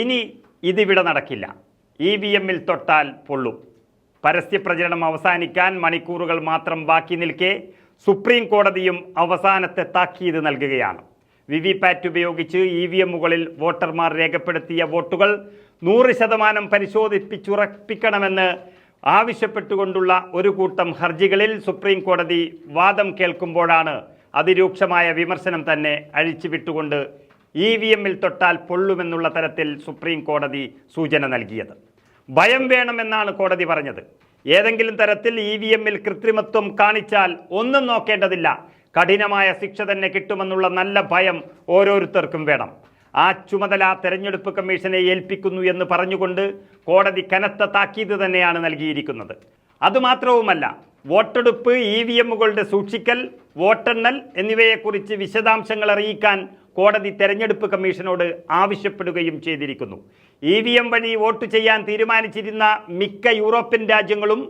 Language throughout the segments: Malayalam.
ഇനി ഇതിവിടെ നടക്കില്ല. ഇ വി എമ്മിൽ തൊട്ടാൽ പൊള്ളും. പരസ്യപ്രചരണം അവസാനിക്കാൻ മണിക്കൂറുകൾ മാത്രം ബാക്കി നിൽക്കെ സുപ്രീം കോടതിയും അവസാനത്തെ താക്കീത് നൽകുകയാണ്. വി വി പാറ്റ് ഉപയോഗിച്ച് ഇ വി എമ്മുകളിൽ വോട്ടർമാർ രേഖപ്പെടുത്തിയ വോട്ടുകൾ നൂറ് ശതമാനം പരിശോധിപ്പിച്ചുറപ്പിക്കണമെന്ന് ആവശ്യപ്പെട്ടുകൊണ്ടുള്ള ഒരു കൂട്ടം ഹർജികളിൽ സുപ്രീം കോടതി വാദം കേൾക്കുമ്പോഴാണ് അതിരൂക്ഷമായ വിമർശനം തന്നെ അഴിച്ചുവിട്ടുകൊണ്ട് ഇ വി എമ്മിൽ തൊട്ടാൽ പൊള്ളുമെന്നുള്ള തരത്തിൽ സുപ്രീം കോടതി സൂചന നൽകിയത്. ഭയം വേണമെന്നാണ് കോടതി പറഞ്ഞത്. ഏതെങ്കിലും തരത്തിൽ ഇ വി എമ്മിൽ കൃത്രിമത്വം കാണിച്ചാൽ ഒന്നും നോക്കേണ്ടതില്ല. കഠിനമായ ശിക്ഷ തന്നെ കിട്ടുമെന്നുള്ള നല്ല ഭയം ഓരോരുത്തർക്കും വേണം. ആ ചുമതല തെരഞ്ഞെടുപ്പ് കമ്മീഷനെ ഏൽപ്പിക്കുന്നു എന്ന് പറഞ്ഞുകൊണ്ട് കോടതി കനത്ത താക്കീത് തന്നെയാണ് നൽകിയിരിക്കുന്നത്. അതുമാത്രവുമല്ല വോട്ടെടുപ്പ് ഇ വി എമ്മുകളുടെ സൂക്ഷിക്കൽ വോട്ടെണ്ണൽ എന്നിവയെക്കുറിച്ച് വിശദാംശങ്ങൾ അറിയിക്കാൻ കോടതി തെരഞ്ഞെടുപ്പ് കമ്മീഷനോട് ആവശ്യപ്പെടുകയും ചെയ്തിരിക്കുന്നു. ഇ വി എം വഴി വോട്ട് ചെയ്യാൻ തീരുമാനിച്ചിരുന്ന മിക്ക യൂറോപ്യൻ രാജ്യങ്ങളും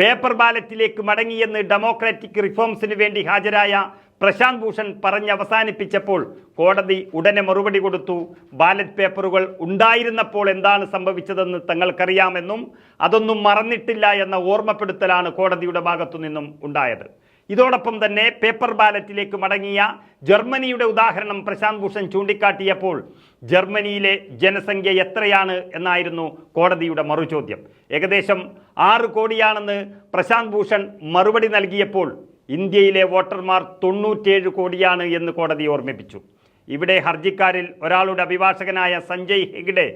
പേപ്പർ ബാലറ്റിലേക്ക് മടങ്ങിയെന്ന് ഡെമോക്രാറ്റിക് റിഫോംസിന് വേണ്ടി ഹാജരായ പ്രശാന്ത് ഭൂഷൺ പറഞ്ഞ് അവസാനിപ്പിച്ചപ്പോൾ കോടതി ഉടനെ മറുപടി കൊടുത്തു. ബാലറ്റ് പേപ്പറുകൾ ഉണ്ടായിരുന്നപ്പോൾ എന്താണ് സംഭവിച്ചതെന്ന് തങ്ങൾക്കറിയാമെന്നും അതൊന്നും മറന്നിട്ടില്ല എന്ന ഓർമ്മപ്പെടുത്തലാണ് കോടതിയുടെ ഭാഗത്തു നിന്നും ഉണ്ടായത്. ഇതോടൊപ്പം തന്നെ പേപ്പർ ബാലറ്റിലേക്ക് മടങ്ങിയ ജർമ്മനിയുടെ ഉദാഹരണം പ്രശാന്ത് ഭൂഷൺ ചൂണ്ടിക്കാട്ടിയപ്പോൾ ജർമ്മനിയിലെ ജനസംഖ്യ എത്രയാണ് എന്നായിരുന്നു കോടതിയുടെ മറുചോദ്യം. ഏകദേശം ആറ് കോടിയാണെന്ന് പ്രശാന്ത് ഭൂഷൺ മറുപടി നൽകിയപ്പോൾ ഇന്ത്യയിലെ വോട്ടർമാർ തൊണ്ണൂറ്റേഴ് കോടിയാണ് എന്ന് കോടതി ഓർമ്മിപ്പിച്ചു. ഇവിടെ ഹർജിക്കാരിൽ ഒരാളുടെ അഭിഭാഷകനായ സഞ്ജയ് ഹെഗ്ഡെ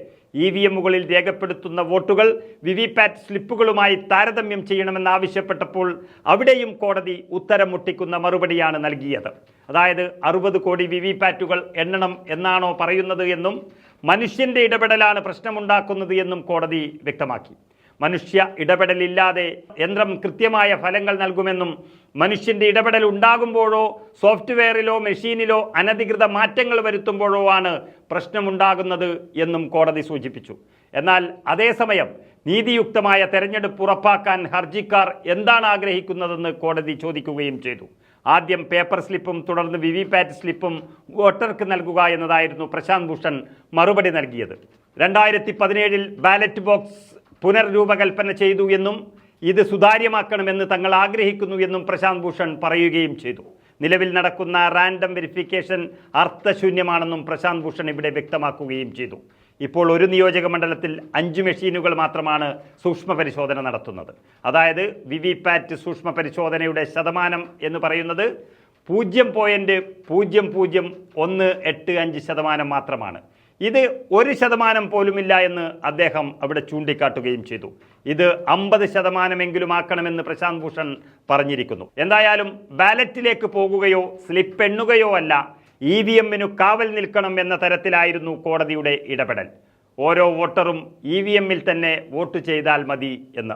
ഇ വി എമ്മുകളിൽ രേഖപ്പെടുത്തുന്ന വോട്ടുകൾ വി വി പാറ്റ് സ്ലിപ്പുകളുമായി താരതമ്യം ചെയ്യണമെന്നാവശ്യപ്പെട്ടപ്പോൾ അവിടെയും കോടതി ഉത്തരം മുട്ടിക്കുന്ന മറുപടിയാണ് നൽകിയത്. അതായത് അറുപത് കോടി വി വി പാറ്റുകൾ എണ്ണണം എന്നാണോ പറയുന്നത് എന്നും മനുഷ്യന്റെ ഇടപെടലാണ് പ്രശ്നമുണ്ടാക്കുന്നത് എന്നും കോടതി വ്യക്തമാക്കി. മനുഷ്യ ഇടപെടലില്ലാതെ യന്ത്രം കൃത്യമായ ഫലങ്ങൾ നൽകുമെന്നും മനുഷ്യന്റെ ഇടപെടൽ ഉണ്ടാകുമ്പോഴോ സോഫ്റ്റ്വെയറിലോ മെഷീനിലോ അനധികൃത മാറ്റങ്ങൾ വരുത്തുമ്പോഴോ ആണ് പ്രശ്നമുണ്ടാകുന്നത് എന്നും കോടതി സൂചിപ്പിച്ചു. എന്നാൽ അതേസമയം നീതിയുക്തമായ തെരഞ്ഞെടുപ്പ് ഉറപ്പാക്കാൻ ഹർജിക്കാർ എന്താണ് ആഗ്രഹിക്കുന്നതെന്ന് കോടതി ചോദിക്കുകയും ചെയ്തു. ആദ്യം പേപ്പർ സ്ലിപ്പും തുടർന്ന് വി വി പാറ്റ് സ്ലിപ്പും വോട്ടർക്ക് നൽകുക എന്നതായിരുന്നു പ്രശാന്ത് ഭൂഷൺ മറുപടി നൽകിയത്. രണ്ടായിരത്തി പതിനേഴിൽ ബാലറ്റ് ബോക്സ് പുനർരൂപകൽപ്പന ചെയ്തു എന്നും ഇത് സുതാര്യമാക്കണമെന്ന് തങ്ങൾ ആഗ്രഹിക്കുന്നു എന്നും പ്രശാന്ത് ഭൂഷൺ പറയുകയും ചെയ്തു. നിലവിൽ നടക്കുന്ന റാൻഡം വെരിഫിക്കേഷൻ അർത്ഥശൂന്യമാണെന്നും പ്രശാന്ത് ഭൂഷൺ ഇവിടെ വ്യക്തമാക്കുകയും ചെയ്തു. ഇപ്പോൾ ഒരു നിയോജക മണ്ഡലത്തിൽ അഞ്ച് മെഷീനുകൾ മാത്രമാണ് സൂക്ഷ്മ പരിശോധന നടത്തുന്നത്. അതായത് വി വി പാറ്റ് സൂക്ഷ്മ പരിശോധനയുടെ ശതമാനം എന്ന് പറയുന്നത് പൂജ്യം പോയിന്റ് പൂജ്യം പൂജ്യം ഒന്ന് എട്ട് അഞ്ച് ശതമാനം മാത്രമാണ്. ഇത് ഒരു ശതമാനം പോലുമില്ല എന്ന് അദ്ദേഹം അവിടെ ചൂണ്ടിക്കാട്ടുകയും ചെയ്തു. ഇത് അമ്പത് ശതമാനമെങ്കിലും ആക്കണമെന്ന് പ്രശാന്ത് ഭൂഷൺ പറഞ്ഞിരിക്കുന്നു. എന്തായാലും ബാലറ്റിലേക്ക് പോകുകയോ സ്ലിപ്പ് എണ്ണുകയോ അല്ല ഇ വി എമ്മിനു കാവൽ നിൽക്കണം എന്ന തരത്തിലായിരുന്നു കോടതിയുടെ ഇടപെടൽ. ഓരോ വോട്ടറും ഇ വി എമ്മിൽ തന്നെ വോട്ട് ചെയ്താൽ മതി എന്ന്.